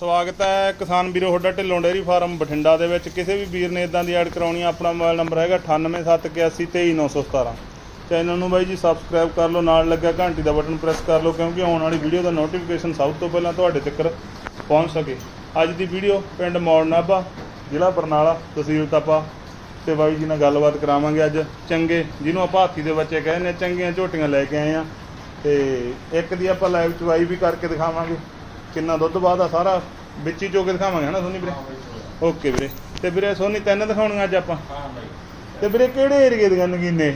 ਸਵਾਗਤ ਹੈ ਕਿਸਾਨ ਵੀਰੋ ਤੁਹਾਡਾ ਢਿੱਲੋਂ ਡੇਅਰੀ ਫਾਰਮ ਬਠਿੰਡਾ ਦੇ ਵਿੱਚ। ਕਿਸੇ ਵੀ ਵੀਰ ਨੇ ਇਦਾਂ ਦੀ ਐਡ ਕਰਾਉਣੀ ਆ, ਆਪਣਾ ਮੋਬਾਈਲ ਨੰਬਰ ਹੈਗਾ 9871823917 ਚੈਨਲ ਨੂੰ ਬਾਈ ਜੀ ਸਬਸਕ੍ਰਾਈਬ ਕਰ ਲਓ, ਨਾਲ ਲੱਗਿਆ ਘੰਟੀ ਦਾ ਬਟਨ ਪ੍ਰੈਸ ਕਰ ਲਓ, ਕਿਉਂਕਿ ਆਉਣ ਵਾਲੀ ਵੀਡੀਓ ਦਾ ਨੋਟੀਫਿਕੇਸ਼ਨ ਸਭ ਤੋਂ ਪਹਿਲਾਂ ਤੁਹਾਡੇ ਤੱਕ ਪਹੁੰਚ ਸਕੇ। ਅੱਜ ਦੀ ਵੀਡੀਓ ਪਿੰਡ ਮੌੜ ਨਾਭਾ ਜ਼ਿਲ੍ਹਾ ਬਰਨਾਲਾ, ਤਹਿਸੀਲ ਤਪਾ। ਤੇ ਬਾਈ ਜੀ ਨਾਲ ਗੱਲਬਾਤ ਕਰਾਵਾਂਗੇ ਅੱਜ। ਚੰਗੇ, ਜਿਹਨੂੰ ਆਪਾਂ ਹਾਥੀ ਦੇ ਬੱਚੇ ਕਹਿੰਦੇ ਨੇ, ਚੰਗੀਆਂ ਝੋਟੀਆਂ ਲੈ ਕੇ ਆਏ ਆ। ਤੇ ਇੱਕ ਦੀ ਆਪਾਂ ਲਾਈਵ ਚਵਾਈ ਵੀ ਕਰਕੇ ਦਿਖਾਵਾਂਗੇ। ਕਿੰਨਾ ਦੁੱਧ ਬਾਅਦ ਆ ਸਾਰਾ? ਵਿੱਚ ਹੀ ਚੋ ਕੇ ਦਿਖਾਵਾਂਗੇ ਹਨਾ ਸੋਨੀ ਵੀਰੇ? ਓਕੇ ਵੀਰੇ। ਤੇ ਵੀਰੇ ਸੋਨੀ ਤਿੰਨ ਦਿਖਾਉਣੀਆਂ ਅੱਜ ਆਪਾਂ? ਹਾਂ ਬਾਈ। ਤੇ ਵੀਰੇ ਕਿਹੜੇ ਏਰੀਏ ਦੀਆਂ ਨਗੀਨੇ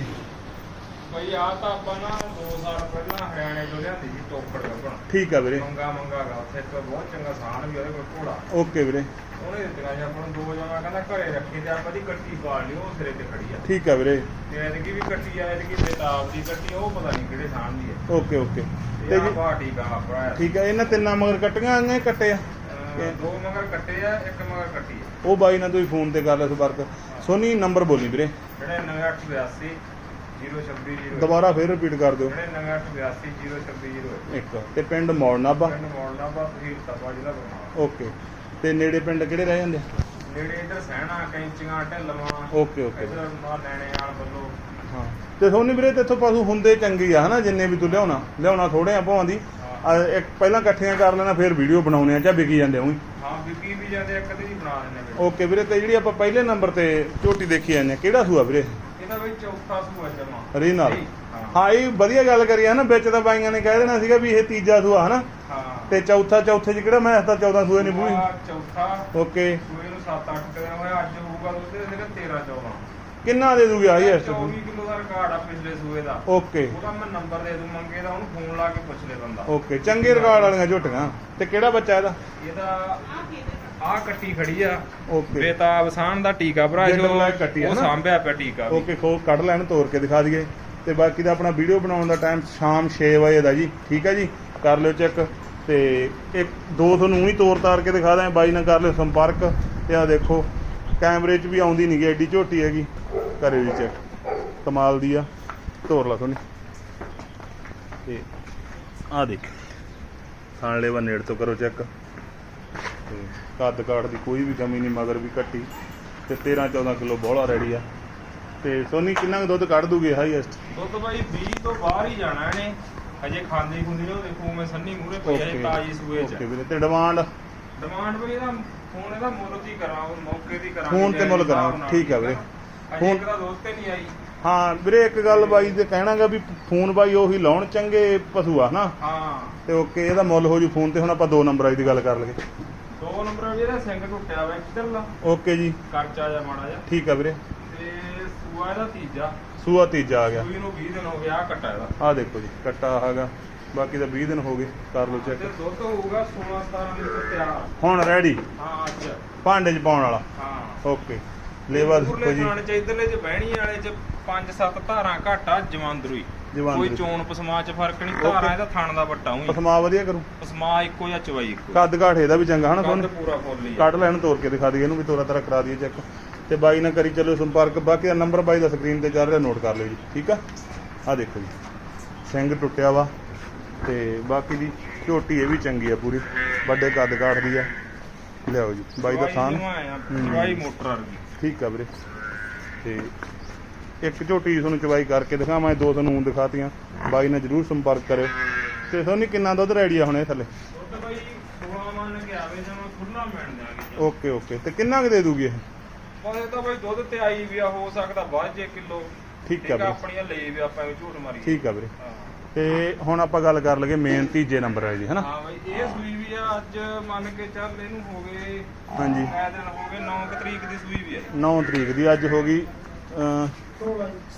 ਬਈ ਆ ਤਾਂ ਆਪਾਂ ਨਾ 2 ਸਾਲ ਪਹਿਲਾਂ ਹਰਿਆਣੇ ਤੋਂ ਲਿਆਂਦੀ ਸੀ ਟੋਕੜ ਗੱਭਣ ਠੀਕ ਆ ਵੀਰੇ। ਮੰਗਾ ਮੰਗਾ ਗਾ ਉੱਥੇ ਇੱਕ ਬਹੁਤ ਚੰਗਾ ਸਾਨ ਵੀ ਉਹਦੇ ਕੋਲ ਘੋੜਾ। ਓਕੇ ਵੀਰੇ। ਉਹਨੇ ਦਿੱਤੀਆਂ ਜੀ ਆਪਾਂ ਨੂੰ ਦੋ ਜਮਾ ਕਹਿੰਦਾ ਘਰੇ ਰੱਖੀ ਤੇ ਆਪਾਂ ਦੀ ਕੱਟੀ ਪਾਲ ਲਈ ਉਹ ਸਿਰੇ ਤੇ ਖੜੀ ਆ। ਠੀਕ ਆ ਵੀਰੇ। ਤੇ ਐਤਕੀ ਵੀ ਕੱਟੀ ਆ ਐਤਕੀ ਬੇਤਾਬ ਦੀ ਕੱਟੀ ਆ, ਉਹ ਪਤਾ ਨਹੀਂ ਕਿਹੜੇ ਸਾਨ ਦੀ ਹੈ ਓਕੇ ਓਕੇ। ਤੇ ਤੇ ਆ ਜੀ ਆਪਣਾ ਠੀਕ ਆ ਇਹਨਾਂ ਤਿੰਨਾਂ ਮਗਰ ਕੱਟੀਆਂ ਆਈਆਂ ਕੱਟੇ ਆ? ਦੋ ਮਗਰ ਕੱਟੇ ਆ ਇੱਕ ਮਗਰ ਕੱਟੀ ਆ। ਉਹ ਬਾਈ ਨਾਲ ਤੁਸੀਂ ਫੋਨ ਤੇ ਕਰ ਲਿਓ ਸੰਪਰਕ। ਸੋਨੀ ਨੰਬਰ ਬੋਲੀ ਵੀਰੇ। ਜਿਹੜੇ 9882 026 ਦੁਬਾਰਾ ਫੇਰ ਰਿਪੀਟ ਕਰ ਦਿਓ। ਜਿਹੜੇ 9882 026 ਇੱਕ। ਤੇ ਪਿੰਡ ਮੌੜ ਨਾਭਾ। ਪਿੰਡ ਮੋੜਨਾ ਬਾ ਤਹਿਸੀਲ ਤਪਾ ਜ਼ਿਲ੍ਹਾ ਬਰਨਾਲਾ ਓਕੇ। ਤੇ ਨੇੜੇ ਪਿੰਡ ਕਿਹੜੇ ਰਹਿ ਜਾਂਦੇ? ਨੇੜੇ ਇੱਧਰ ਸਹਿਣਾ ਕੈਂਚੀਆਂ ਢਿੱਲਵਾਂ ਓਕੇ ਓਕੇ। ਇੱਧਰ ਮਾਰ ਲੈਣੇ ਆਲ ਵੱਲੋਂ। ਹਾਂ। ਤੇ ਸੋਨੀ ਵੀਰੇ ਤੇ ਇੱਥੋਂ ਪਸ਼ੂ ਹੁੰਦੇ ਚੰਗੇ ਆ ਹਨਾ ਜਿੰਨੇ ਵੀ ਤੂੰ ਲਿਆਉਣਾ। ਲਿਆਉਣਾ ਥੋੜੇ ਆ ਭਾਵਾਂ ਦੀ। ਆ ਇੱਕ ਪਹਿਲਾਂ ਇਕੱਠੀਆਂ ਕਰ ਲੈਣਾ ਫਿਰ ਵੀਡੀਓ ਬਣਾਉਣੇ ਆ ਜਾਂ ਵਿਕੀ ਜਾਂਦੇ ਹੋਈ ਹਾਂ ਵਿਕੀ ਵੀ ਜਾਂਦੇ ਇੱਕ ਦੀ ਬਣਾ ਦਿੰਦੇ ਵੀਰੇ। ਓਕੇ ਵੀਰੇ ਤੇ ਜਿਹੜੀ ਆਪਾਂ ਪਹਿਲੇ ਨੰਬਰ ਤੇ ਝੋਟੀ ਦੇਖੀ ਜਾਂਦੇ ਆ, ਕਿਹੜਾ ਸੂਆ ਵੀਰੇ? ਇਹਦਾ ਵੀ ਚੌਥਾ ਸੂਆ ਜਮਾ। ਰੀਨਲ ਹਾਂ। ਇਹ ਵਧੀਆ ਗੱਲ ਕਰੀ ਹੈ ਨਾ ਵਿੱਚ ਤਾਂ ਬਾਈਆਂ ਨੇ ਕਹਿ ਦੇਣਾ ਸੀਗਾ ਵੀ ਇਹ ਤੀਜਾ ਸੂਆ ਹਨਾ। ਤੇ ਚੌਥਾ ਚੌਥੇ ਚ ਕਿਹੜਾ ਮੈਂ ਤਾਂ 14 ਸੂਏ ਨਹੀਂ ਪੂਰੀ ਚੌਥਾ। ਓਕੇ। ਸੂਏ ਨੂੰ 7-8 ਦਿਨ ਹੋਇਆ ਅੱਜ ਹੋਊਗਾ ਦੁੱਧ ਇਹਦੇ 13 14 ਕਿੰਨਾ ਦੇ ਦੂਗੇ ਆਈ ਇਸ 24 ਕਿਲੋ ਦਾ ਰਿਕਾਰਡ ਆ ਪਿਛਲੇ ਸੂਏ ਦਾ। ਓਕੇ। ਉਹਦਾ ਮੈਂ ਨੰਬਰ ਦੇ ਦੂੰ ਮੰਗੇ ਦਾ ਉਹਨੂੰ ਫੋਨ ਲਾ ਕੇ ਪੁੱਛ ਲੈ ਬੰਦਾ। ਓਕੇ ਚੰਗੇ ਰਿਕਾਰਡ ਵਾਲੀਆਂ ਝੋਟੀਆਂ। ਤੇ ਕਿਹੜਾ ਬੱਚਾ ਇਹਦਾ? ਇਹਦਾ ਆ ਕੱਟੀ ਖੜੀ ਆ। ਓਕੇ। ਬੇਤਾਬ ਸਾਨ ਦਾ ਟੀਕਾ ਭਰਾ ਜੋ like ਕੱਟੀ ਆ ਉਹ ਨਾ? ਸਾਂਭਿਆ ਪਿਆ ਟੀਕਾ ਵੀ। ਓਕੇ ਖੋ ਕੱਢ ਲੈਣ ਤੋੜ ਕੇ ਦਿਖਾ ਦਈਏ। ਤੇ ਬਾਕੀ ਦਾ ਆਪਣਾ ਵੀਡੀਓ ਬਣਾਉਣ ਦਾ ਟਾਈਮ ਸ਼ਾਮ 6 ਵਜੇ ਦਾ ਜੀ। ਠੀਕ ਹੈ ਜੀ? ਕਰ ਲਿਓ ਚੈੱਕ ਤੇ ਇੱਕ ਦੋ ਤੁਹਾਨੂੰ ਹੀ ਤੋਰ ਤਾਰ ਕੇ ਦਿਖਾ ਦਾਂ ਬਾਈ ਨਾਲ ਕਰ ਲਿਓ ਸੰਪਰਕ। ਤੇ ਆ ਦੇਖੋ, ਕੈਮਰੇ 'ਚ ਵੀ ਆਉਂਦੀ ਨਹੀਂ ਗੀ, ਐਡੀ ਝੋਟੀ ਹੈਗੀ। ਕਰੇ ਵੀ ਚੈੱਕ ਕਮਾਲ ਦੀ ਆ। ਤੋਰ ਲਾ ਤੁਹਾਨੂੰ ਤੇ ਆ ਦੇਖ। ਖਾਣਲੇ ਵਾ ਨੇੜ ਤੋਂ ਕਰੋ ਚੈੱਕ ਤੇ ਕੱਦ ਕਾਠ ਦੀ ਕੋਈ ਵੀ ਕਮੀ ਨਹੀਂ ਮਗਰ ਵੀ ਕੱਟੀ ਤੇ 13 14 ਕਿਲੋ ਬੋਲਾ ਰੈਡੀ ਆ। ਤੇ ਸੋਨੀ ਕਿੰਨਾ ਕੁ ਦੁੱਧ ਕੱਢ ਦੂਗੇ ਹਾਈਐਸਟ ਦੁੱਧ ਬਾਈ 20 ਤੋਂ ਬਾਹਰ ਹੀ ਜਾਣਾ ਇਹਨੇ। ਹਜੇ ਖਾਂਦੀ ਖੁੰਦੀ ਨੇ ਉਹ ਦੇਖੋ ਮੈਂ ਸੰਨੀ ਮੂਰੇ ਪਈ ਤਾਜੀ ਸੂਏ ਚ। ਓਕੇ ਵੀਰੇ ਤੇ ਡਿਮਾਂਡ? ਡਿਮਾਂਡ ਬਈ ਇਹਦਾ ਫੋਨ ਇਹਦਾ ਮੁੱਲ ਦੀ ਕਰਾਂ ਉਹ ਮੌਕੇ ਦੀ ਕਰਾਂ ਫੋਨ ਤੇ ਮੁੱਲ ਕਰਾਂਗੇ, ਠੀਕ ਆ ਵੀਰੇ। ਫੋਨ ਦਾ ਦੋਸਤ ਨਹੀਂ ਆਈ। ਹਾਂ ਵੀਰੇ ਇੱਕ ਗੱਲ ਬਾਈ ਦੇ ਕਹਿਣਾਗਾ ਵੀ ਫੋਨ ਬਾਈ ਉਹੀ ਲਾਉਣ ਚੰਗੇ ਪਸ਼ੂ ਆ ਨਾ ਹਾਂ। ਤੇ ਓਕੇ ਇਹਦਾ ਮੁੱਲ ਹੋ ਜੂ ਫੋਨ ਤੇ ਹੁਣ ਆਪਾਂ ਦੋ ਨੰਬਰ ਆਈ ਦੀ ਗੱਲ ਕਰ ਲਈਏ। ਦੋ ਨੰਬਰ ਵੀ ਇਹਦਾ ਸਿੰਘ ਟੁੱਟਿਆ ਵਾ ਇੱਧਰਲਾ ਓਕੇ ਜੀ। ਕਰਚਾ ਜਾ ਮਾੜਾ ਜਾ ਠੀਕ ਆ ਵੀਰੇ। ਤੇ ਸੂਆ ਇਹਦਾ ਤੀਜਾ। ਸੂਆ ਤੀਜਾ ਆ ਗਿਆ। ਸੂਈ ਨੂੰ 20 ਦਿਨ ਹੋ ਗਿਆ ਆ ਕੱਟਾ ਇਹਦਾ। ਆ ਦੇਖੋ ਜੀ ਕੱਟਾ ਹੈਗਾ। ਬਾਕੀ ਤਾਂ 20 ਦਿਨ ਹੋ ਗਏ ਕਰ ਲਓ ਤੇ ਚੈੱਕ ਦੁੱਧ ਹੋਊਗਾ 16 17 ਲੀਟਰ ਤਿਆਰ ਹੁਣ ਰੈਡੀ ਹਾਂ ਅੱਜ। ਭਾਂਡੇ 'ਚ ਪਾਉਣ ਵਾਲਾ? ਹਾਂ। ਓਕੇ ਲੇਵਾ ਦੇਖੋ ਜੀ। ਚ ਇਧਰਲੇ ਚ ਬਹਿਣੀ ਵਾਲੇ ਚ 5-7 ਧਾਰਾਂ ਘਾਟਾ ਜਵਾਂਦਰੂ ਹੀ। ਜਵਾਂਦਰੂ। ਕੋਈ ਚੋਣ ਪਸਮਾ ਚ ਫ਼ਰਕ ਨਹੀਂ. ਧਾਰਾਂ ਇਹਦਾ ਥਣ ਦਾ ਵੱਟਾ ਹੋਈ ਪਸਮਾ ਵਧੀਆ ਕਰੂ। ਪਸਮਾ ਇੱਕੋ ਜਾਂ ਚਵਾਈ ਇੱਕੋ। ਕੱਦ ਕਾਠ ਇਹਦਾ ਵੀ ਚੰਗਾ ਹਨਾ ਕੱਦ ਪੂਰਾ ਫੁੱਲ ਹੀ। ਕੱਢ ਲੈਣ ਤੋੜ ਕੇ ਦਿਖਾ ਦਈਏ ਇਹਨੂੰ ਵੀ ਤੋਰਾ ਤਰਾ ਕਰਾ ਦਈਏ ਚੈੱਕ ਤੇ ਬਾਈ ਨਾਲ ਕਰੀ ਚੱਲੋ ਸੰਪਰਕ ਬਾਕੀ ਦਾ ਨੰਬਰ ਬਾਈ ਦਾ ਸਕਰੀਨ ਤੇ ਚੱਲ ਰਿਹਾ ਨੋਟ ਕਰ ਲਿਓ ਜੀ ਠੀਕ ਆ? ਆ ਦੇਖੋ ਜੀ ਸਿੰਘ ਟੁੱਟਿਆ ਵਾ ਤੇ ਬਾਕੀ ਦੀ ਝੋਟੀ ਇਹ ਵੀ ਚੰਗੀ ਆ ਪੂਰੀ ਵੱਡੇ ਕੱਦ ਕਾਠ ਦੀ ਆ। ਲਿਆਓ ਜੀ ਬਾਈ ਦਾ ਥਾਨ। ਚਵਾਈ ਮੋਟਰ ਵਰਗੀ ਠੀਕ ਆ ਵੀਰੇ। ਤੇ ਇੱਕ ਝੋਟੀ ਤੁਹਾਨੂੰ ਚਵਾਈ ਕਰਕੇ ਦਿਖਾਵਾਂ ਦੋ ਤੁਹਾਨੂੰ ਦਿਖਾਤੀਆਂ। ਬਾਈ ਨਾਲ ਜਰੂਰ ਸੰਪਰਕ ਕਰਿਓ। ਤੇ ਸੋਨੀ ਕਿੰਨਾ ਦੁੱਧ ਰੈਡੀ ਆ ਹੁਣ ਇਹ ਥੱਲੇ? ਦੁੱਧ ਬਈ 16 ਮੰਨ ਕੇ ਆਵੇ ਜਦੋਂ ਖੁੱਲਾ ਮਿਲ ਜਾਗੇ ਓਕੇ ਓਕੇ। ਤੇ ਕਿੰਨਾ ਕੁ ਦੇ ਦੂਗੀ ਇਹ? ਉਹਦੇ ਤਾਂ ਬਈ ਦੁੱਧ ਤੇ ਆਈ ਵੀ ਆ ਹੋ ਸਕਦਾ ਜੇ ਕਿਲੋ। ਠੀਕ ਆ ਵੀਰੇ। ਆਪਣੀਆਂ ਲਈ ਵੀ ਆਪਾਂ ਇਹ ਝੂਠ ਮਾਰੀ। ਠੀਕ ਆ ਵੀਰੇ। ਹਾਂ। ਤੇ ਹੁਣ ਆਪਾਂ ਗੱਲ ਕਰ ਲਈਏ ਮੇਨ ਤੀਜੇ ਨੰਬਰ ਹੈ ਜੀ ਹੈਨਾ? ਹਾਂ ਬਈ ਇਹ ਸੂਈ ਵੀ ਆ ਅੱਜ ਮੰਨ ਕੇ ਚੱਲ ਇਹਨੂੰ ਹੋ ਗਏ ਹਾਂਜੀ। ਇਹ ਦਿਨ ਹੋ ਗਏ 9 ਤਰੀਕ ਦੀ ਸੂਈ ਵੀ ਆ। 9 ਤਰੀਕ ਦੀ ਅੱਜ ਹੋ ਗਈ ਅਹ,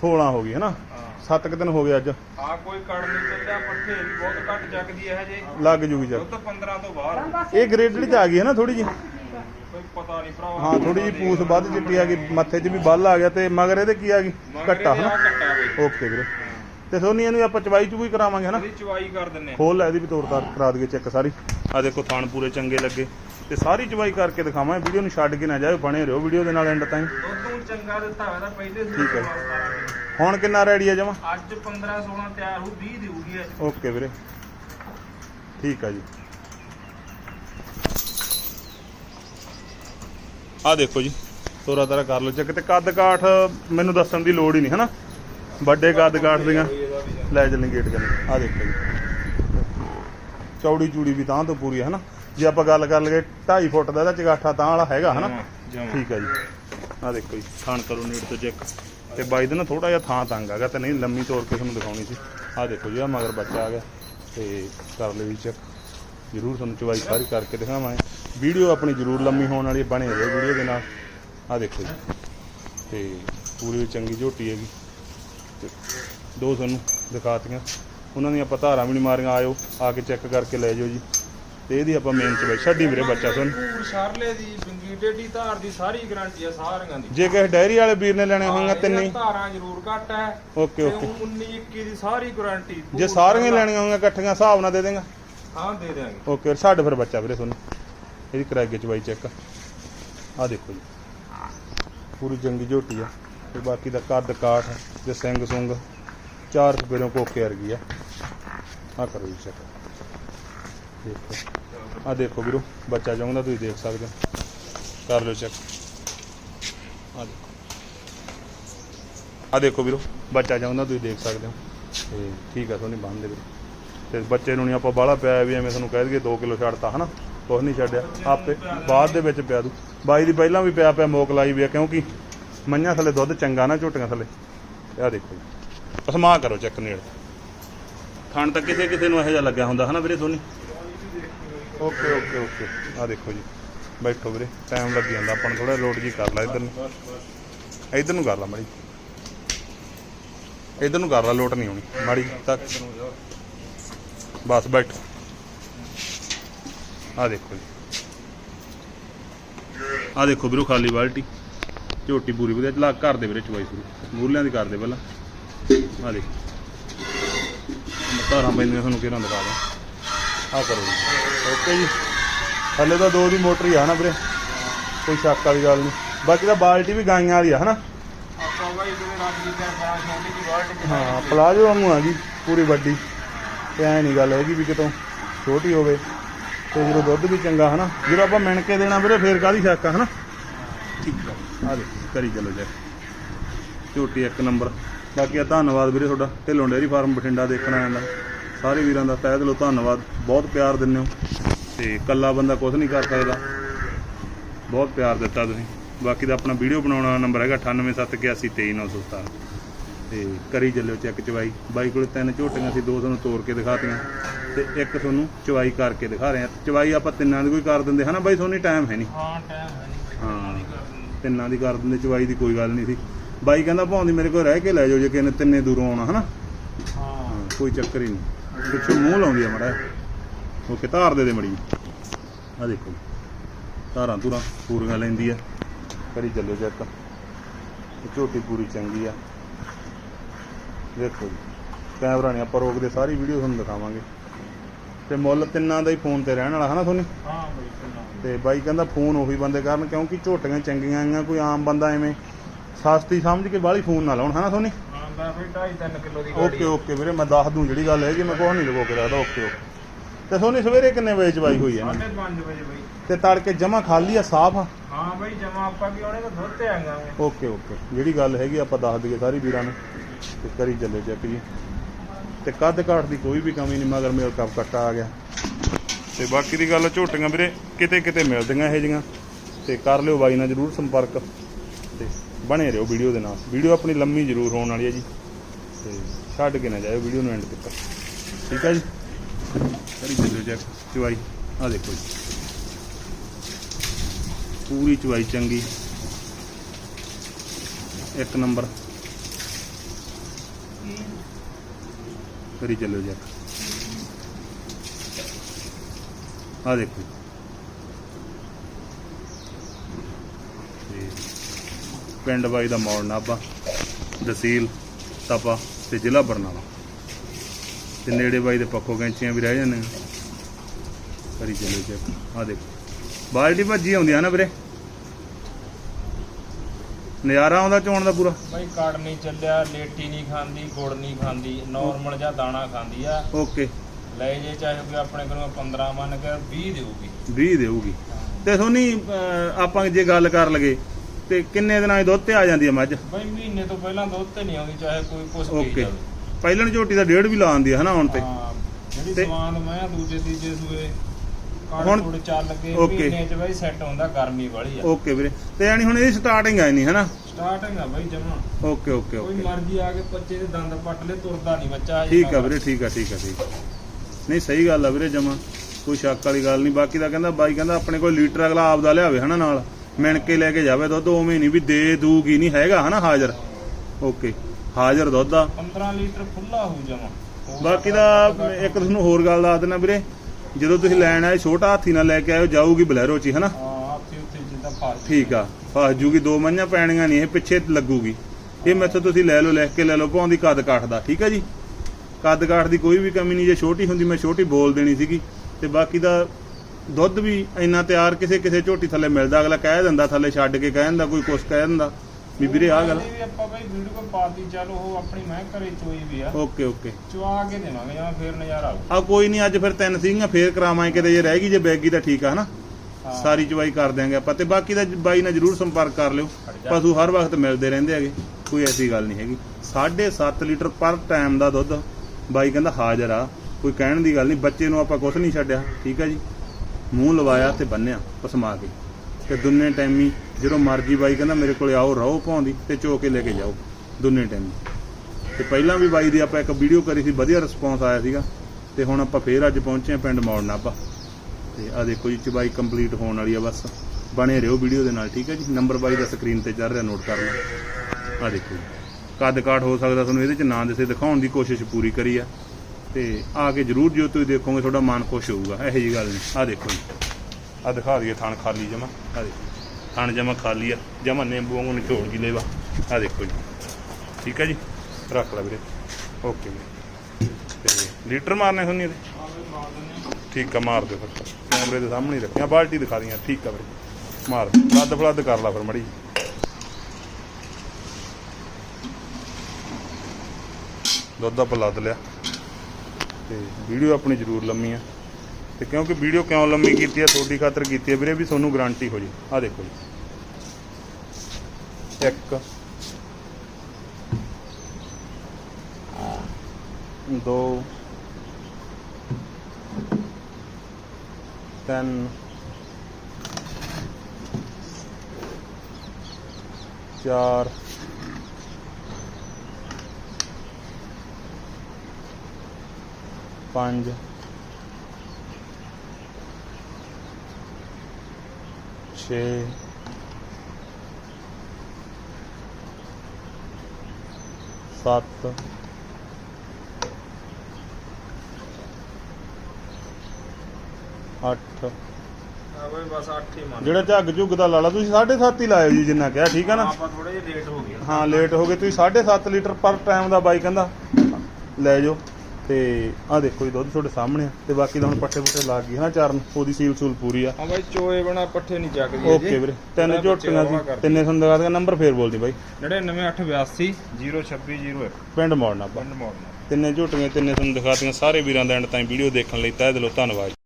16 ਹੋ ਗਈ ਹੈਨਾ? ਹਾਂ। 7 ਕੁ ਦਿਨ ਹੋ ਗਏ ਅੱਜ। ਆ ਕੋਈ ਕੜ ਨਹੀਂ ਚੱਲਿਆ ਪੱਠੇ ਵੀ ਬਹੁਤ ਘੱਟ ਚੱਕਦੀ ਹੈ ਹਜੇ। ਲੱਗ ਜੂਗੀ ਜਦ ਦੁੱਧ 15 ਤੋਂ ਬਾਹਰ। ਇਹ ਗ੍ਰੇਡਲੀ ਚ ਆ ਗਈ ਹੈ ਨਾ ਥੋੜੀ ਜੀ ਕੋਈ ਪਤਾ ਨਹੀਂ ਭਰਾ। ਹਾਂ ਥੋੜੀ ਜੀ ਪੂਛ ਵੱਧ ਚਿੱਟੀ ਆ ਗਈ ਮੱਥੇ 'ਚ ਵੀ ਬੱਲ ਆ ਗਿਆ ਤੇ ਮਗਰ ਇਹਦੇ ਕੀ ਆ ਗਈ? ਘੱਟਾ ਹਨਾ ਹਨਾ? ਕੱਟਾ ਬਈ ਓਕੇ ਵੀਰੇ। ਤੇ ਸੋਨੀ ਇਹਨੂੰ ਆਪਾਂ ਚਵਾਈ ਚੂਈ ਕਰਾਵਾਂਗੇ ਹਨਾ? ਇਹਦੀ ਚਵਾਈ ਕਰ ਦਿੰਨੇ ਆ। ਖੋਲ ਲੈ ਇਹਦੀ ਵੀ ਤੋੜ ਤਾਰ ਕਰਾ ਦਈਏ ਚੈੱਕ ਸਾਰੀ। ਆ ਦੇਖੋ ਥਾਣ ਪੂਰੇ ਚੰਗੇ ਲੱਗੇ। ਤੇ ਸਾਰੀ ਚਵਾਈ ਕਰਕੇ ਦਿਖਾਵਾਂ ਵੀਡੀਓ ਨੂੰ ਛੱਡ ਕੇ ਨਾ ਜਾਇਓ ਬਣੇ ਰਹੋ ਵੀਡੀਓ ਦੇ ਨਾਲ ਐਂਡ ਤਾਈਂ। ਦੁੱਧ ਨੂੰ ਚੰਗਾ ਦਿੱਤਾ ਹੋਇਆ ਤਾਂ ਪਹਿਲੇ ਸੂਈ ਠੀਕ ਹੈ। 16 17 ਕਿਲੋ। ਹੁਣ ਕਿੰਨਾ ਰੈਡੀ ਆ ਜਮਾ? ਅੱਜ 15 16 ਤਿਆਰ ਹੋ 20 ਦੇਊਗੀ ਅੱਜ। ਓਕੇ ਵੀਰੇ। ਠੀਕ ਆ ਜੀ। ਆ ਦੇਖੋ ਜੀ ਤੋਰਾ ਤਾਰਾ ਕਰ ਲਓ ਚੈੱਕ ਤੇ ਕੱਦ ਕਾਠ ਮੈਨੂੰ ਦੱਸਣ ਦੀ ਲੋੜ ਹੀ ਨਹੀਂ ਹਨਾ? ਵੱਡੇ ਕੱਦ ਕਾਠ ਦੀਆਂ। ਲੈ ਚੱਲੇ ਗੇਟ ਕਰਨੀ ਆ ਦੇਖੋ ਜੀ। ਚੌੜੀ ਚੂੜੀ ਵੀ ਤਾਂ ਤੋਂ ਪੂਰੀ ਹੈ ਹਨਾ? ਜੇ ਆਪਾਂ ਗੱਲ ਕਰ ਲਈਏ 2.5 ਫੁੱਟ ਦਾ ਇਹਦਾ ਚਗਾਠਾ ਤਾਂ ਵਾਲਾ ਹੈਗਾ ਹਨਾ। ਠੀਕ ਹੈ ਜੀ। ਆ ਦੇਖੋ ਜੀ ਖਾਣ ਕਰੋ ਨੀਟ ਤੋਂ ਚੈੱਕ ਤੇ ਬਾਈ ਦਾ ਨਾ ਥੋੜਾ ਜਿਹਾ ਥਾਂ ਤੰਗ ਹੈਗਾ ਤੇ ਨਹੀਂ ਲੰਮੀ ਤੋਰ ਕੇ ਤੁਹਾਨੂੰ ਦਿਖਾਉਣੀ ਸੀ। ਆ ਦੇਖੋ ਜੀ ਆ ਮਗਰ ਬੱਚਾ ਆ ਗਿਆ। ਤੇ ਕਰ ਜੀ ਚੈੱਕ ਜ਼ਰੂਰ ਤੁਹਾਨੂੰ ਚਵਾਈ ਸਾਰੀ ਕਰਕੇ ਦਿਖਾਵਾਂਗੇ। ਵੀਡੀਓ ਆਪਣੀ ਜ਼ਰੂਰ ਲੰਮੀ ਹੋਣ ਵਾਲੀ ਬਣੇ ਰਹੋ ਵੀਡੀਓ ਦੇ ਨਾਲ। ਆ ਦੇਖੋ ਜੀ। ਤੇ ਪੂਰੀ ਚੰਗੀ ਝੋਟੀ ਹੈਗੀ ਤੇ ਦੋ ਤੁਹਾਨੂੰ ਦਿਖਾਤੀਆਂ। ਉਹਨਾਂ ਦੀਆਂ ਆਪਾਂ ਧਾਰਾਂ ਵੀ ਨਹੀਂ ਮਾਰੀਆਂ ਆਇਓ ਆ ਕੇ ਚੈੱਕ ਕਰਕੇ ਲੈ ਜਾਓ ਜੀ। ਤੇ ਇਹਦੀ ਆਪਾਂ ਮੇਨ ਚਵਾਈ ਛੱਡੀ ਵੀਰੇ ਬੱਚਾ ਪੂਰ ਸ਼ਰਲੇ ਦੀ ਬਿੰਗੀ ਟੇਢੀ ਧਾਰ ਦੀ ਸਾਰੀ ਗਾਰੰਟੀ ਆ ਸਾਰੀਆਂ ਦੀ। ਜੇ ਕਿਸੇ ਡਾਇਰੀ ਵਾਲੇ ਵੀਰ ਨੇ ਲੈਣੇ ਹੋਣਗੇ ਤਿੰਨੇ ਧਾਰਾਂ ਜ਼ਰੂਰ ਘੱਟ ਹੈ। Okay okay. 19 21 ਦੀ ਸਾਰੀ ਗਾਰੰਟੀ ਜੇ ਸਾਰੀਆਂ ਲੈਣੀਆਂ ਹੋਣਗੀਆਂ ਇਕੱਠੀਆਂ ਹਿਸਾਬ ਨਾਲ ਦੇ ਦੇਗਾ। ਹਾਂ ਦੇ ਦਿਆਂਗੇ। ਓਕੇ ਛੱਡ ਫਿਰ ਬੱਚਾ ਵੀਰੇ ਤੁਹਾਨੂੰ। ਇਹਦੀ ਕਰਾਗੇ ਚਵਾਈ ਚੈੱਕ। ਆ ਦੇਖੋ ਜੀ। ਪੂਰੀ ਜੰਗੀ ਝੋਟੀ ਆ ਤੇ ਬਾਕੀ ਦਾ ਕੱਦ ਕਾਠ ਤੇ ਸਿੰਗ ਸੁੰਗ ਚਾਰ ਸਪੇਰੋਂ ਕੋਕੇ ਵਰਗੀ ਆ। ਆ ਕਰੋ ਜੀ ਚੈੱਕ। ਦੇਖੋ। ਆ ਦੇਖੋ ਵੀਰੋ, ਬੱਚਾ ਚਾਹੁੰਦਾ ਤੁਸੀਂ ਦੇਖ ਸਕਦੇ ਹੋ। ਕਰ ਲਓ ਚੈੱਕ। ਆ ਦੇਖੋ। ਆ ਦੇਖੋ ਵੀਰੋ, ਬੱਚਾ ਚਾਹੁੰਦਾ ਤੁਸੀਂ ਦੇਖ ਸਕਦੇ ਹੋ। ਤੇ ਠੀਕ ਆ ਸੋਨੀ ਬੰਨ ਦੇ ਵੀਰੋ। ਤੇ ਬੱਚੇ ਨੂੰ ਨਹੀਂ ਆਪਾਂ ਬਾਹਲਾ ਪਿਆ ਵੀ ਐਵੇਂ ਤੁਹਾਨੂੰ ਕਹਿ ਦਈਏ 2 ਕਿਲੋ ਛੱਡਤਾ, ਹਨਾ? ਕੁਛ ਨਹੀਂ ਛੱਡਿਆ। ਆਪੇ ਬਾਅਦ ਦੇ ਵਿੱਚ ਪਿਆ ਦੂ ਬਾਈ ਦੀ ਪਹਿਲਾਂ ਵੀ ਪਿਆ ਪਿਆ ਮੋਕ ਲਾਈ ਵੀ ਆ, ਕਿਉਂਕਿ ਮੱਝਾਂ ਥੱਲੇ ਦੁੱਧ ਚੰਗਾ ਨਾ, ਝੋਟੀਆਂ ਥੱਲੇ। ਇਹ ਆ ਦੇਖੋ ਜੀ। ਅਸਮਾ ਕਰੋ ਚੈੱਕ ਨੇੜ। ਖਾਣ ਤਾਂ ਕਿਸੇ ਕਿਸੇ ਨੂੰ ਇਹੋ ਜਿਹਾ ਲੱਗਿਆ ਹੁੰਦਾ, ਹਨਾ ਵੀਰੇ ਸੋਨੀ? Okay okay okay. ਆ ਦੇਖੋ ਜੀ। ਬੈਠੋ ਵੀਰੇ ਟਾਈਮ ਲੱਗ ਜਾਂਦਾ, ਆਪਾਂ ਨੂੰ ਥੋੜਾ ਲੋਡ ਜੀ ਕਰ ਲਾ ਇੱਧਰ ਨੂੰ। ਇੱਧਰ ਨੂੰ ਕਰ ਲਾ ਮਾੜੀ। ਇੱਧਰ ਨੂੰ ਕਰ ਲਾ, ਲੋਟ ਨਹੀਂ ਹੋਣੀ। ਮਾੜੀ, ਤੱਕ। ਬਸ ਬੈਠੋ। ਆ ਦੇਖੋ ਜੀ। ਆ ਦੇਖੋ ਵੀਰੋ ਖਾਲੀ ਬਾਲਟੀ। ਝੋਟੀ ਪੂਰੀ ਵਧੀਆ ਚਲਾ ਘਰ ਦੇ ਵੀਰੇ ਚਵਾਈ ਸ਼ੁਰੂ। ਮੂਲਿਆਂ ਦੀ ਕਰਦੇ ਪਹਿਲਾਂ। ਆ ਦੇਖ। ਧਾਰਾਂ ਪੈਂਦੀਆਂ ਤੁਹਾਨੂੰ ਕਿਹਨਾਂ ਦਿਖਾ ਦਾਂ ਆ ਕਰੋ ਜੀ। ਓਕੇ ਜੀ। ਥੱਲੇ ਤਾਂ ਦੋ ਦੀ ਮੋਟਰ ਹੀ ਆ ਨਾ ਵੀਰੇ। ਕੋਈ ਸ਼ੱਕ ਵਾਲੀ ਗੱਲ ਨਹੀਂ। ਬਾਕੀ ਤਾਂ ਬਾਲਟੀ ਵੀ ਗਾਈਆਂ ਵਾਲੀ ਆ ਹਨਾ। ਆਪਾਂ ਹਾਂ, ਪਲਾਜੋ ਵਾਂਗੂ ਆ ਗਈ ਪੂਰੀ ਵੱਡੀ। ਤੇ ਐ ਨਹੀਂ ਗੱਲ ਹੈਗੀ ਵੀ ਕਿਤੋਂ ਛੋਟੀ ਹੋਵੇ। ਤੇ ਜਦੋਂ ਦੁੱਧ ਵੀ ਚੰਗਾ ਹਨਾ ਜਦੋਂ ਆਪਾਂ ਮਿਣ ਕੇ ਦੇਣਾ ਵੀਰੇ ਫੇਰ ਕਾਦੀ ਸ਼ੱਕ ਆ ਹਨਾ? ਠੀਕ ਆ। ਆ ਦੇ ਕਰੀ ਚੱਲੋ ਜੀ। ਝੋਟੀ ਇੱਕ ਨੰਬਰ। ਬਾਕੀ ਆ ਧੰਨਵਾਦ ਵੀਰੇ ਤੁਹਾਡਾ। ਢਿੱਲੋਂ ਡੇਅਰੀ ਫਾਰਮ ਬਠਿੰਡਾ ਦੇਖਣ ਆਇਆ ਦਾ ਸਾਰੇ ਵੀਰਾਂ ਦਾ ਤਹਿ ਦਿਲੋਂ ਧੰਨਵਾਦ। ਬਹੁਤ ਪਿਆਰ ਦਿੰਦੇ ਹੋ। ਤੇ ਕੱਲਾ ਬੰਦਾ ਕੁਝ ਨਹੀਂ ਕਰ ਸਕਦਾ। ਬਹੁਤ ਪਿਆਰ ਦਿੱਤਾ ਤੁਸੀਂ। ਬਾਕੀ ਦਾ ਆਪਣਾ ਵੀਡੀਓ ਬਣਾਉਣ ਵਾਲਾ ਨੰਬਰ ਹੈਗਾ 9871823917 ਤੇ ਕਰੀ ਚੱਲਿਓ ਚੈੱਕ ਚਵਾਈ। ਬਾਈ ਕੋਲੇ ਤਿੰਨ ਝੋਟੀਆਂ ਸੀ ਦੋ ਤੁਹਾਨੂੰ ਤੋੜ ਕੇ ਦਿਖਾਤੀਆਂ। ਤੇ ਇੱਕ ਤੁਹਾਨੂੰ ਚਵਾਈ ਕਰਕੇ ਦਿਖਾ ਰਹੇ ਆ ਚਵਾਈ ਆਪਾਂ ਤਿੰਨਾਂ ਦੀ ਕੋਈ ਕਰ ਦਿੰਦੇ। ਹਨਾ ਬਾਈ ਤੁਹਾਨੂੰ ਟਾਈਮ ਹੈ ਨਹੀਂ। ਹਾਂ ਟਾਈਮ ਹੈ ਨਹੀਂ ਹਾਂ ਤਿੰਨਾਂ ਦੀ ਕਰ ਦਿੰਦੇ। ਚਵਾਈ ਦੀ ਕੋਈ ਗੱਲ ਨਹੀਂ ਸੀ। ਬਾਈ ਕਹਿੰਦਾ ਭਾਉਂਦੀ ਮੇਰੇ ਕੋਲ ਰਹਿ ਕੇ ਲੈ ਜਾਓ ਜੇ ਕਿਸੇ ਨੇ ਤਿੰਨੇ ਦੂਰੋਂ ਆਉਣਾ ਹਨਾ? ਹਾਂ। ਕੋਈ ਚੱਕਰ ਹੀ ਨਹੀਂ। ਪਿੱਛੋਂ ਮੂੰਹ ਲਾਉਂਦੀ ਆ ਮੜਾ ਉਹ ਕਿ ਧਾਰ ਦੇ ਦੇ ਮੜੀ ਆ ਦੇਖੋ ਧਾਰਾਂ ਧੁਰਾਂ ਪੂਰੀਆਂ ਲੈਂਦੀ ਆ। ਕਰੀ ਚੱਲਿਓ ਚੈੱਕ। ਝੋਟੀ ਪੂਰੀ ਚੰਗੀ ਆ। ਦੇਖੋ ਜੀ ਕੈਮਰਾ ਨਹੀਂ ਆਪਾਂ ਰੋਕਦੇ ਸਾਰੀ ਵੀਡੀਓ ਤੁਹਾਨੂੰ ਦਿਖਾਵਾਂਗੇ। ਤੇ ਮੁੱਲ ਤਿੰਨਾਂ ਦਾ ਹੀ ਫੋਨ ਤੇ ਰਹਿਣ ਵਾਲਾ ਹਨਾ ਤੁਹਾਨੂੰ ਹਾਂ ਬਾਈ ਕਿੰਨਾ ਤੇ ਬਾਈ ਕਹਿੰਦਾ ਫੋਨ ਉਹੀ ਬੰਦੇ ਕਰਨ ਕਿਉਂਕਿ ਝੋਟੀਆਂ ਚੰਗੀਆਂ ਆਈਆਂ ਕੋਈ ਆਮ ਬੰਦਾ ਐਵੇਂ ਸਸਤੀ ਸਮਝ ਕੇ ਬਾਹਲੀ ਫੋਨ ਨਾ ਲਾਉਣ ਹਨਾ ਸੋਨੀ? ਹਾਂ ਮੈਂ ਵੀ 2.5 3 ਕਿਲੋ ਦੀ ਓਕੇ ਓਕੇ ਵੀਰੇ ਮੈਂ ਦੱਸ ਦੂੰ ਜਿਹੜੀ ਗੱਲ ਹੈ ਕਿ ਮੈਂ ਕੁਛ ਨਹੀਂ ਲਗੋ ਕੇ ਰੱਖਦਾ ਓਕੇ ਓਕੇ। ਤੇ ਸੋਨੀ ਸਵੇਰੇ ਕਿੰਨੇ ਵਜੇ ਚਵਾਈ ਹੋਈ ਹੈ ਇਹਨਾਂ ਦੀ? 5 ਵਜੇ ਬਾਈ। ਤੇ ਤੜਕੇ ਜਮਾ ਖਾਲੀ ਆ ਸਾਫ਼ ਆ? ਹਾਂ ਬਾਈ ਜਮਾ ਆਪਾਂ ਵੀ ਆਉਣੇ ਤਾਂ ਦੁੱਧ ਤੇ ਆਂਗਾਂਗੇ ਓਕੇ ਓਕੇ। ਜਿਹੜੀ ਗੱਲ ਹੈਗੀ ਆਪਾਂ ਦੱਸ ਦਈਏ ਸਾਰੀ ਵੀਰਾਂ ਨੂੰ ਤੇ ਕਰੀ ਚੱਲੇ ਚੈੱਕ ਜੀ। ਤੇ ਕੱਦ ਕਾਠ ਦੀ ਕੋਈ ਵੀ ਕਮੀ ਨਹੀਂ, ਮਗਰ ਮੇਲ ਕੱਪ ਕੱਟਾ ਆ ਗਿਆ। ਤੇ ਬਾਕੀ ਦੀ ਗੱਲ ਝੋਟੀਆਂ ਵੀਰੇ, ਕਿਤੇ ਕਿਤੇ ਮਿਲਦੀਆਂ ਇਹ ਜੀਆਂ ਤੇ ਕਰ ਲਿਓ ਬਾਈ ਨਾਲ ਜਰੂਰ ਸੰਪਰਕ ਤੇ ਬਣੇ ਰਹੋ ਵੀਡੀਓ ਦੇ ਨਾਲ। ਵੀਡੀਓ ਆਪਣੀ ਲੰਮੀ ਜ਼ਰੂਰ ਹੋਣ ਵਾਲੀ ਹੈ ਜੀ। ਤੇ ਛੱਡ ਕੇ ਨਾ ਜਾਇਓ ਵੀਡੀਓ ਨੂੰ ਐਂਡ ਤੱਕ। ਠੀਕ ਹੈ ਜੀ? ਕਰੀ ਚੱਲੋ ਚੈੱਕ ਚਵਾਈ ਆ ਦੇਖੋ ਜੀ। ਪੂਰੀ ਚਵਾਈ ਚੰਗੀ। ਇੱਕ ਨੰਬਰ। ਕਰੀ ਚੱਲਿਓ ਚੈੱਕ ਆ ਦੇਖੋ। ਤੇ ਪਿੰਡ ਬਾਈ ਦਾ ਮੌੜ ਨਾਭਾ, ਤਹਿਸੀਲ ਤਪਾ ਤੇ ਜ਼ਿਲ੍ਹਾ ਬਰਨਾਲਾ। ਤੇ ਨੇੜੇ ਬਾਈ ਦੇ ਪੱਖੋ ਕੈਂਚੀਆਂ ਵੀ ਰਹਿ ਜਾਂਦੀਆਂ। ਕਰੀ ਚੱਲਿਓ ਚੈੱਕ ਆ ਦੇਖੋ। ਬਾਲਟੀ ਭੱਜੀ ਆਉਂਦੀ ਆ ਨਾ ਵੀਰੇ। ਨਜ਼ਾਰਾ ਆਉਂਦਾ ਚੋਣ ਦਾ ਪੂਰਾ? ਬਾਈ ਕੜ ਨਹੀਂ ਚੱਲਿਆ ਲੇਟੀ ਨਹੀਂ ਖਾਂਦੀ ਗੁੜ ਨਹੀਂ ਖਾਂਦੀ ਨਾਰਮਲ ਜਾਂ ਦਾਣਾ ਖਾਂਦੀ ਆ। ਓਕੇ। ਲੈ ਜੇ ਚਾਹੇ ਕੋਈ ਆਪਣੇ ਕੋਲੋਂ 15 ਮੰਨ ਕੇ 20 ਦੇਊਗੀ। 20 ਦੇਊਗੀ। ਤੇ ਸੋਨੀ ਆਪਾਂ ਜੇ ਗੱਲ ਕਰ ਲਗੇ ਤੇ ਕਿੰਨੇ ਦਿਨਾਂ 'ਚ ਦੁੱਧ ਤੇ ਆ ਜਾਂਦੀ ਹੈ ਮੱਝ? ਬਈ ਮਹੀਨੇ ਤੋਂ ਪਹਿਲਾਂ ਦੁੱਧ ਤੇ ਨਹੀਂ ਆਉਂਦੀ ਚਾਹੇ ਕੋਈ ਕੁਛ ਕਹੀ ਓਕੇ। ਜਾਵੇ। ਪਹਿਲਣ ਝੋਟੀ ਦਾ ਡੇਢ ਵੀ ਲਾ ਆਉਂਦੀ ਹੈ ਹਨਾ ਹੁਣ ਤੇ? ਹਾਂ, ਜਿਹੜੀ ਸਵਾਨ ਮੈਂ ਦੂਜੇ ਤੀਜੇ ਸੂਏ ਹੁਣ- ਥੋੜੇ ਚੱਲ ਕੇ ਓਕੇ। ਮਹੀਨੇ ਚ ਬਈ ਸੈੱਟ ਹੁੰਦਾ ਗਰਮੀ ਵਾਲੀ ਆ। ਓਕੇ ਵੀਰੇ। ਤੇ ਯਾਨੀ ਹੁਣ ਇਹਦੀ ਸਟਾਰਟਿੰਗ ਆਈ ਨਹੀਂ ਹਨਾ? ਸਟਾਰਟਿੰਗ ਆ ਬਈ ਜਮਾ। ਓਕੇ ਓਕੇ ਕੋਈ ਮਰਜ਼ੀ ਆ ਕੇ ਬੱਚੇ ਦੇ ਦੰਦ ਪੱਟ ਲੈ ਤੁਰਦਾ ਨਹੀਂ ਬੱਚਾ ਠੀਕ ਆ। ਵੀਰੇ ਠੀਕ ਆ ਠੀਕ ਆ ਠੀਕ ਆ। ਨਹੀਂ ਸਹੀ ਗੱਲ ਆ ਵੀਰੇ ਜਮਾ। ਕੋਈ ਸ਼ੱਕ ਵਾਲੀ ਗੱਲ ਨਹੀਂ। ਬਾਕੀ ਦਾ ਕਹਿੰਦਾ ਬਾਈ ਕਹਿੰਦਾ ਆਪਣੇ ਕੋਲ ਲੀਟਰ ਅਗਲਾ ਆਪਦਾ ਲਿਆਵੇ ਹਨਾ ਨਾਲ। ਮਿਣ ਕੇ ਲੈ ਕੇ ਜਾਵੇ ਦੁੱਧ ਉਵੇਂ ਨਹੀਂ ਵੀ ਦੇ ਦੂਗੀ ਨਹੀਂ ਹੈਗਾ ਹਨਾ ਹਾਜ਼ਰ। ਓਕੇ ਹਾਜ਼ਰ ਦੁੱਧ ਆ। 15 ਲੀਟਰ ਖੁੱਲਾ ਹੋ ਜਮਾ। ਬਾਕੀ ਦਾ ਇੱਕ ਤੁਹਾਨੂੰ ਹੋਰ ਗੱਲ ਦੱਸ ਦੇਣਾ ਵੀਰੇ। ਜਦੋਂ ਤੁਸੀਂ ਲੈਣ ਆਏ ਛੋਟਾ ਹਾਥੀ ਨਾਲ ਲੈ ਕੇ ਆਇਓ ਜਾਊਗੀ ਬਲੈਰੋ ਚ ਹੀ ਹਨਾ? ਹਾਂ ਆਪੇ ਉੱਤੇ ਜਿੱਦਾਂ ਫਾਰਸ ਠੀਕ ਆ ਫਸ ਜੂਗੀ ਦੋ ਮੰਝਾਂ ਪੈਣੀਆਂ ਨਹੀਂ ਇਹ ਪਿੱਛੇ ਲੱਗੂਗੀ। ਇਹ ਮੈਥੋਂ ਤੁਸੀਂ ਲੈ ਲਓ ਲਿਖ ਕੇ ਲੈ ਲਓ ਪਾਉਂਦੀ ਕੱਦ ਕਾਠ ਦਾ ਠੀਕ ਆ ਜੀ? ਕੱਦ ਕਾਠ ਦੀ ਕੋਈ ਵੀ ਕਮੀ ਨਹੀਂ ਜੇ ਛੋਟੀ ਹੁੰਦੀ ਮੈਂ ਛੋਟੀ ਬੋਲ ਦੇਣੀ ਸੀਗੀ। ਤੇ ਬਾਕੀ ਦਾ ਦੁੱਧ ਵੀ ਇੰਨਾ ਤਿਆਰ ਕਿਸੇ ਕਿਸੇ ਝੋਟੀ ਥੱਲੇ ਮਿਲਦਾ ਅਗਲਾ ਕਹਿ ਦਿੰਦਾ ਥੱਲੇ ਛੱਡ ਕੇ ਕਹਿ ਦਿੰਦਾ ਕੋਈ ਕੁਛ ਕਹਿ ਦਿੰਦਾ। ਵੀ ਵੀਰੇ ਆਹ ਗੱਲ। ਵੀ ਆਪਾਂ ਬਈ ਵੀਡੀਓ ਕੋ ਪਾਤੀ ਚੱਲ ਉਹ ਆਪਣੀ ਮੈਂ ਘਰੇ ਚੋਈ ਵੀ ਆ। Okay okay. ਚਵਾ ਕੇ ਦੇਵਾਂਗੇ ਜਾਂ ਫੇਰ ਨਜ਼ਾਰਾ ਆਊ ਆ ਕੋਈ ਨਹੀਂ ਅੱਜ ਫਿਰ ਤਿੰਨ ਸੀਗੀਆਂ ਫੇਰ ਕਰਾਵਾਂਗੇ ਕਿਤੇ ਜੇ ਰਹਿ ਗਈ ਜੇ ਬੈਗੀ ਤਾਂ ਠੀਕ ਆ ਹਨਾ। ਸਾਰੀ ਚਵਾਈ ਕਰ ਦਿਆਂਗੇ ਆਪਾਂ ਤੇ ਬਾਕੀ ਦਾ ਬਾਈ ਨਾਲ ਜਰੂਰ ਸੰਪਰਕ ਕਰ ਲਿਓ। ਪਸ਼ੂ ਹਰ ਵਕਤ ਮਿਲਦੇ ਰਹਿੰਦੇ ਹੈਗੇ ਕੋਈ ਐਸੀ ਗੱਲ ਨਹੀਂ ਹੈਗੀ। 7.5 ਲੀਟਰ ਪਰ ਟਾਈਮ ਦਾ ਦੁੱਧ ਬਾਈ ਕਹਿੰਦਾ ਹਾਜ਼ਰ ਆ। ਕੋਈ ਕਹਿਣ ਦੀ ਗੱਲ ਨਹੀਂ ਬੱਚੇ ਨੂੰ ਆਪਾਂ ਕੁਝ ਨਹੀਂ ਛੱਡਿਆ ਠੀਕ ਹੈ ਜੀ? ਮੂੰਹ ਲਵਾਇਆ ਤੇ ਬੰਨਿਆ ਪਸਮਾ ਕੇ। ਤੇ ਦੁੰਨੇ ਟਾਈਮੀ ਜਦੋਂ ਮਰਜ਼ੀ ਬਾਈ ਕਹਿੰਦਾ ਮੇਰੇ ਕੋਲੇ ਆਓ, ਰਹੋ ਪਾਉਂਦੀ ਤੇ ਚੋ ਕੇ ਲੈ ਕੇ ਜਾਓ ਦੋਨੇ ਟਾਈਮ ਤੇ ਪਹਿਲਾਂ ਵੀ ਬਾਈ ਦੀ ਆਪਾਂ ਇੱਕ ਵੀਡੀਓ ਕਰੀ ਸੀ, ਵਧੀਆ ਰਿਸਪੌਂਸ ਆਇਆ ਸੀਗਾ। ਤੇ ਹੁਣ ਆਪਾਂ ਫੇਰ ਅੱਜ ਪਹੁੰਚੇ ਆ ਪਿੰਡ ਮੌੜ ਨਾਭਾ। ਤੇ ਆ ਦੇਖੋ ਜੀ, ਚਬਾਈ ਕੰਪਲੀਟ ਹੋਣ ਵਾਲੀ ਆ ਬਸ। ਬਣੇ ਰਹੋ ਵੀਡੀਓ ਦੇ ਨਾਲ, ਠੀਕ ਹੈ ਜੀ? ਨੰਬਰ ਬਾਈ ਦਾ ਸਕਰੀਨ ਤੇ ਚੱਲ ਰਿਹਾ ਨੋਟ ਕਰ ਲਓ। ਆ ਦੇਖੋ ਜੀ। ਕੱਦ ਕਾਟ ਹੋ ਸਕਦਾ ਤੁਹਾਨੂੰ ਇਹਦੇ ਚ, ਨਾਂ ਦਿਸੇ ਦਿਖਾਉਣ ਦੀ ਕੋਸ਼ਿਸ਼ ਪੂਰੀ ਕਰੀ ਆ। ਤੇ ਆ ਕੇ ਜਰੂਰ ਜੋ ਤੁਸੀਂ ਦੇਖੋਗੇ, ਤੁਹਾਡਾ ਮਨ ਖੁਸ਼ ਹੋਊਗਾ। ਇਹੋ ਜੀ ਗੱਲ ਨਹੀਂ। ਆ ਦੇਖੋ ਜੀ। ਆ ਦਿਖਾ ਦਈਏ ਥਣ ਖਾਲੀ ਜਮਾ। ਆ ਦੇਖੋ। ਥਣ ਜਮਾ ਖਾਲੀ ਆ। ਜਮਾ ਨਿੰਬੂ ਵਾਂਗੂ ਨਿਚੋੜ ਗਈ ਲੇਵਾ ਆ ਦੇਖੋ ਜੀ। ਠੀਕ ਹੈ ਜੀ? ਰੱਖ ਲੈ ਵੀਰੇ। ਓਕੇ ਵੀਰੇ ਤੇ ਲੀਟਰ ਮਾਰਨੇ ਹੁੰਨੀ ਇਹਦੇ। ਠੀਕ ਆ ਮਾਰ ਦੇ ਫਿਰ। ਕੈਮਰੇ ਦੇ ਸਾਹਮਣੇ ਰੱਖਿਆ ਬਾਲਟੀ ਦਿਖਾ ਦੀਆਂ ਠੀਕ ਆ ਵੀਰੇ। ਮਾਰ ਦੇ ਫਲੱਦ ਫਲੱਦ ਕਰ ਲਾ ਫਿਰ ਮੜੀ ਦੁੱਧ ਦਾ ਫਲੱਦ ਲਿਆ। ਤੇ ਵੀਡੀਓ ਆਪਣੀ ਜ਼ਰੂਰ ਲੰਮੀ ਆ। ਤੇ ਕਿਉਂਕਿ ਵੀਡੀਓ ਕਿਉਂ ਲੰਮੀ ਕੀਤੀ ਆ? ਤੁਹਾਡੀ ਖਾਤਰ ਕੀਤੀ ਆ। ਵੀਰੇ ਵੀ ਤੁਹਾਨੂੰ ਗਾਰੰਟੀ ਹੋ ਜੀ। ਆ ਦੇਖੋ ਜੀ। ਇੱਕ। ਦੋ। ਤਿੰਨ। ਚਾਰ। ਪੰਜ। ਛੇ। ਸੱਤ। ਅੱਠ। ਆ ਬਈ ਬਸ 8 ਹੀ ਮੰਨ ਜਿਹੜਾ ਝੱਗ ਝੁੱਗ ਦਾ ਲਾ ਲਾ ਤੁਸੀਂ 7.5 ਹੀ ਲਾਇਓ ਜੀ ਜਿੰਨਾ ਕਿਹਾ ਠੀਕ ਆ ਨਾ? ਆਪਾਂ ਥੋੜੇ ਜਿਹਾ ਲੇਟ ਹੋ ਗਏ ਹਾਂ ਲੇਟ ਹੋ ਗਏ ਤੁਸੀਂ 7.5 ਲੀਟਰ ਪਰ ਟਾਈਮ ਦਾ ਬਾਈ ਕਹਿੰਦਾ। ਲੈ ਜਾਓ। ਤੇ ਆ ਦੇਖੋ ਜੀ ਦੁੱਧ ਤੁਹਾਡੇ ਸਾਹਮਣੇ ਆ ਤੇ ਬਾਕੀ ਤਾਂ ਹੁਣ ਪੱਠੇ ਪੁੱਠੇ ਲੱਗ ਗਏ ਹਨਾ ਚਾਰਨ ਉਹਦੀ ਸੀਲ ਸੂਲ ਪੂਰੀ ਆ। ਹਾਂ ਬਾਈ ਚੋਏ ਬਣਾ ਪੱਠੇ ਨਹੀਂ ਚੱਕਦੀ ਓਕੇ ਵੀਰੇ ਤਿੰਨ ਝੋਟੀਆਂ ਸੀ ਤਿੰਨੇ ਸੰਦਗਾ ਦਾ ਨੰਬਰ ਫੇਰ ਬੋਲਦੀ ਬਾਈ। 99882 02601 ਪਿੰਡ ਮੋੜਨਾ ਪਿੰਡ ਮੋੜਨਾ। ਤਿੰਨੇ ਝੋਟੀਆਂ ਤਿੰਨੇ ਤੁਹਾਨੂੰ ਦਿਖਾਤੀਆਂ ਸਾਰੇ ਵੀਰਾਂ ਦਾ ਐਂਡ ਤਾਈਂ ਵੀਡੀਓ ਦੇਖਣ ਲਈ ਤਹਿ ਦਿਲੋਂ ਧੰਨਵਾਦ।